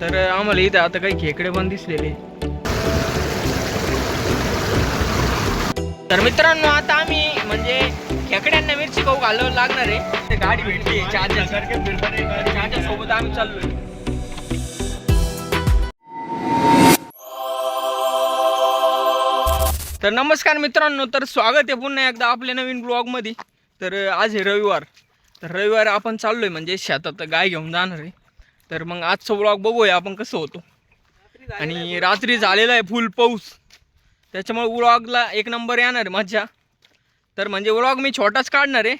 तर आम्हाला इथं आता काही खेकडे पण दिसलेले. तर मित्रांनो आता आम्ही म्हणजे खेकड्यांना मिरची खाऊ घालावं लागणार आहे. ते गाडी भेटली चहाच्या चहाच्या सोबत आम्ही चाललोय. तर नमस्कार मित्रांनो तर स्वागत आहे पुन्हा एकदा आपल्या नवीन ब्लॉगमध्ये. तर आज आहे रविवार. तर रविवार आपण चाललोय म्हणजे शेतात गाय घेऊन जाणार आहे. तर मग आजचं ब्लॉग बघूया आपण कसं होतो. आणि रात्री झालेला आहे फुल पाऊस. त्याच्यामुळे व्लॉगला एक नंबर येणार आहे मज्जा तर म्हणजे व्लॉग मी छोटाच काढणार आहे.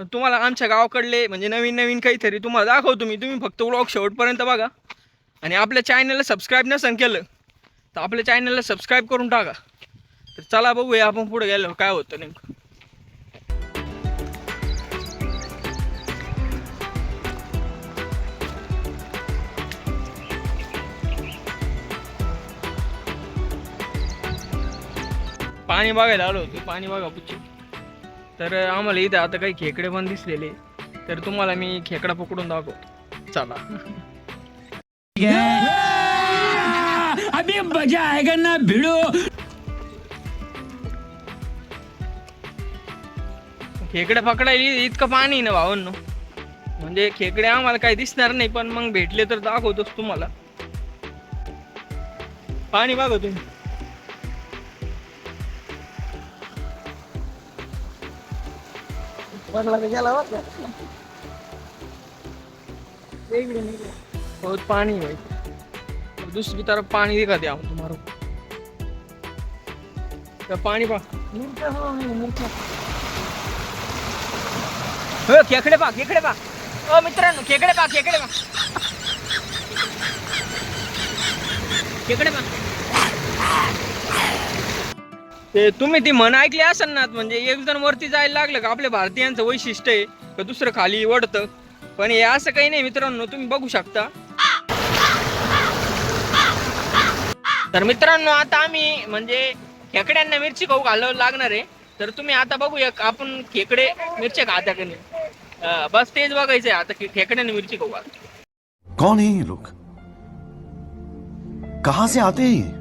पण तुम्हाला आमच्या गावाकडले म्हणजे नवीन नवीन काहीतरी तुम्हाला दाखवतो मी. तुम्ही फक्त व्लॉग शेवटपर्यंत बघा. आणि आपल्या चॅनलला सबस्क्राईब नसेल केलं तर आपल्या चॅनलला सबस्क्राईब करून टाका. तर चला बघूया आपण पुढे गेलो काय होतं नेमकं. पाणी बघायला आलो होतो पाणी बघा पुच्ची तर आम्हाला इथं आता काही खेकडे पण दिसलेले. तर तुम्हाला मी खेकडा पकडून दाखवतो चला. अभी मजा आएगा ना भिड़ो। खेकडे पकडायला इतकं पाणी ना भावांनो म्हणजे खेकडे आम्हाला काही दिसणार नाही पण मग भेटले तर दाखवतोच तुम्हाला. पाणी बघा तुम्ही. बहुत पानी है और दूसरी तरफ पानी दिखा दिया हूँ तुम्हारा तो पानी पा. हो खेकडे पा खेकडे पा. ओ मित्रांनो खेकडे पा खेकडे पा. खेकडे पा. ते तुम्ही ती म्हण ऐकली असाल ना म्हणजे एक जण वरती जायला लागलं का आपल्या भारतीयांचं वैशिष्ट्य आहे का दुसरं खाली वडतं पण हे असं काही नाही मित्रांनो तुम्ही बघू शकता. तर मित्रांनो आता आम्ही म्हणजे खेकड्यांना मिरची खाऊ घालावं लागणार आहे. तर तुम्ही आता बघूया आपण खेकडे मिरच्या खाता का नाही? बस तेच बघायचं आहे आता की खेकड्यांना मिरची खाऊ घाल. कौन है ये लोग? कहां से आते हैं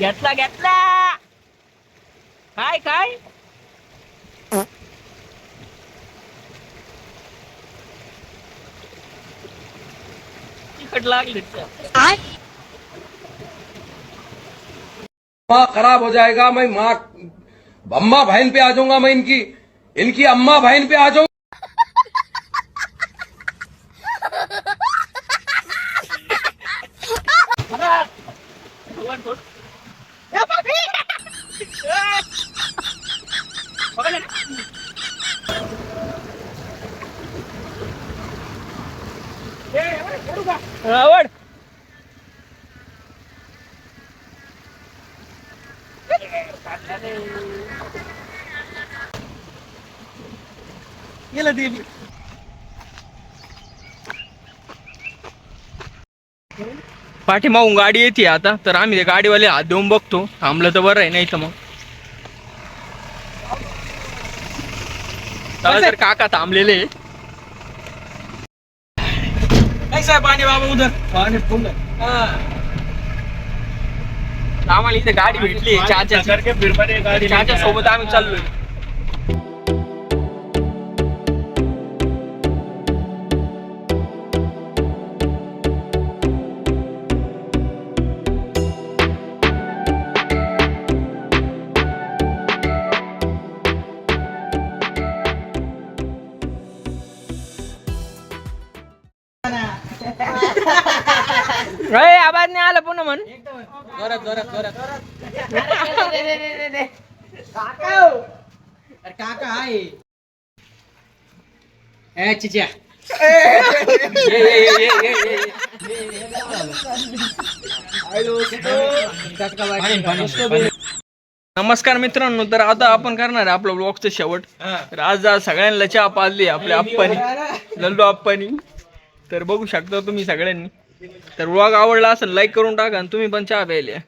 घेतला घेतला काय काय लागले माँ खराब हो जाएगा मैं माँ अम्मा बहन पे आ जाऊँगा मैं इनकी। इनकी अम्मा बहन पे आ जाऊँगा आवड. गेलं ते. पाठीमागून गाडी येते आता तर आम्ही ते गाडीवाले हात देऊन बघतो. थांबलं तर बरं आहे नाही तर मग. चला तर काका थांबलेले आहे. कैसा है पानी बाबा उधर. पानी फुल आम्हाला इथे गाडी भेटली चाचा चाचा सोबत आम्ही चाललोय. अय, आवाज नाही आला पुन्हा म्हण. ये. नमस्कार मित्रांनो तर आता आपण करणार आहे आपलं ब्लॉगचं शेवट. तर आज आज सगळ्यांना चहा पाजली आपल्या आप्पानी लल्लू आप्पानी. तर बघू शकता तुम्ही सगळ्यांनी. तर व्लॉग आवडला असेल लाईक करून टाका आणि तुम्ही पण चहा प्यायला.